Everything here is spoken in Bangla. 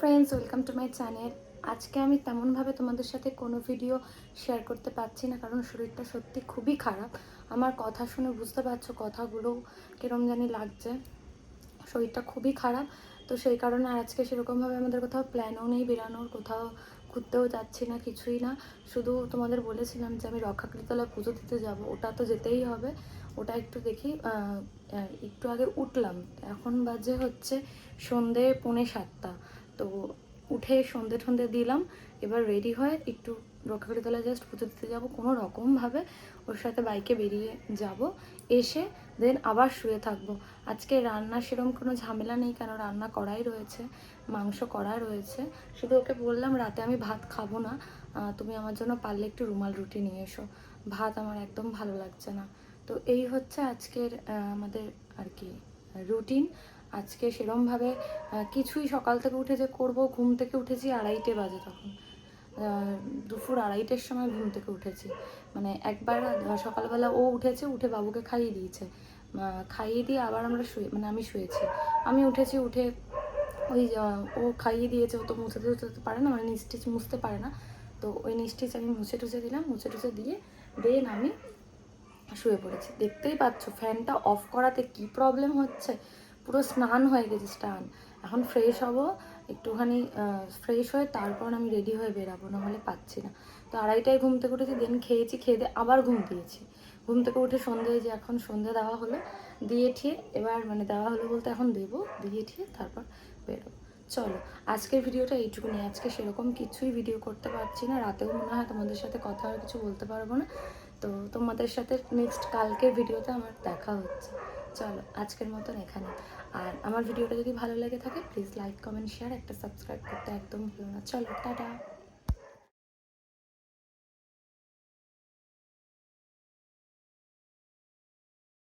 Friends welcome to my channel আজকে আমি তেমনভাবে তোমাদের সাথে কোনো ভিডিও শেয়ার করতে পারছি না, কারণ শরীরটা সত্যি খুবই খারাপ। আমার কথা শুনে বুঝতে পারছ কথাগুলো কিরম জানি লাগছে। শরীরটা খুবই খারাপ, তো সেই কারণে আজকে সেরকমভাবে আমাদের কোথাও প্ল্যানও নেই, বেরানোর, কোথাও ঘুরতেও যাচ্ছি না, কিছুই না। শুধু তোমাদের বলেছিলাম যে আমি রক্ষাকৃতলা পুজো দিতে যাব, ওটা তো যেতেই হবে। ওটা একটু দেখি একটু আগে উঠলাম। এখন বাজে হচ্ছে সন্ধে পৌনে সাতটা। তো উঠে সন্ধে ঠন্ধে দিলাম। এবার রেডি হয়ে একটু রক্ষাকৃতলা জাস্ট পুজো দিতে যাব। কোনো রকমভাবে ওর সাথে বাইকে বেরিয়ে যাব। এসে দেন আবার শুয়ে থাকব। আজকে রান্না সেরকম কোনো ঝামেলা নেই, কেন রান্না করাই রয়েছে, মাংস করা রয়েছে। শুধু ওকে বললাম, রাতে আমি ভাত খাব না তুমি আমার জন্য পারলে একটু রুমাল রুটি নিয়ে এসো। ভাত আমার একদম ভালো লাগছে না। তো এই হচ্ছে আজকের আমাদের আর কি রুটিন আজকে সেরমভাবে কিছুই সকাল থেকে উঠে যে করব, ঘুম থেকে উঠেছি আড়াইটে বাজে তখন। দুপুর আড়াইটের সময় ঘুম থেকে উঠেছি। মানে একবার সকালবেলা ও উঠেছে, উঠে বাবুকে খাইয়ে দিয়েছে। খাইয়ে দিয়ে আবার আমরা শুয়ে মানে আমি শুয়েছি। আমি উঠেছি, উঠে ওই ও খাইয়ে দিয়েছে, ও তো মুছে টুছতে পারে না মানে নিস্টিচ মুছতে পারে না। তো ওই নিস্টিচ আমি মুছে টুছে দিলাম, মুছে টুছে দিয়ে দেন আমি শুয়ে পড়েছি। দেখতেই পাচ্ছ, ফ্যানটা অফ করাতে কি প্রবলেম হচ্ছে? পুরো স্নান হয়ে গেছে, স্নান। এখন ফ্রেশ হব, একটুখানি ফ্রেশ হয়ে তারপর আমি রেডি হয়ে বেরাবো, নাহলে পাচ্ছি না। তো আড়াইটায় ঘুম থেকে উঠেছি দেন খেয়েছি, খেয়ে দিয়ে আবার ঘুম দিয়েছি ঘুম থেকে উঠে সন্ধে যে এখন সন্ধে দেওয়া হলো, দিয়ে ঠিয়ে এবার মানে দেওয়া হলো বলতে এখন দেবো, দিয়ে ঠিয়ে তারপর বেরোবো। চলো, আজকের ভিডিওটা এইটুকুনি, আজকে সেরকম কিছুই ভিডিও করতে পারছি না, রাতেও মনে হয় তোমাদের সাথে কথা আর কিছু বলতে পারব না। তো তোমাদের সাথে নেক্সট কালকের ভিডিওতে আমার দেখা হচ্ছে। চলো, আজকের মতন এখানে। আর আমার ভিডিওটা যদি ভালো লেগে থাকে প্লিজ লাইক কমেন্ট শেয়ার একটা সাবস্ক্রাইব করতে একদম ভুলো না। চলো, টাটা।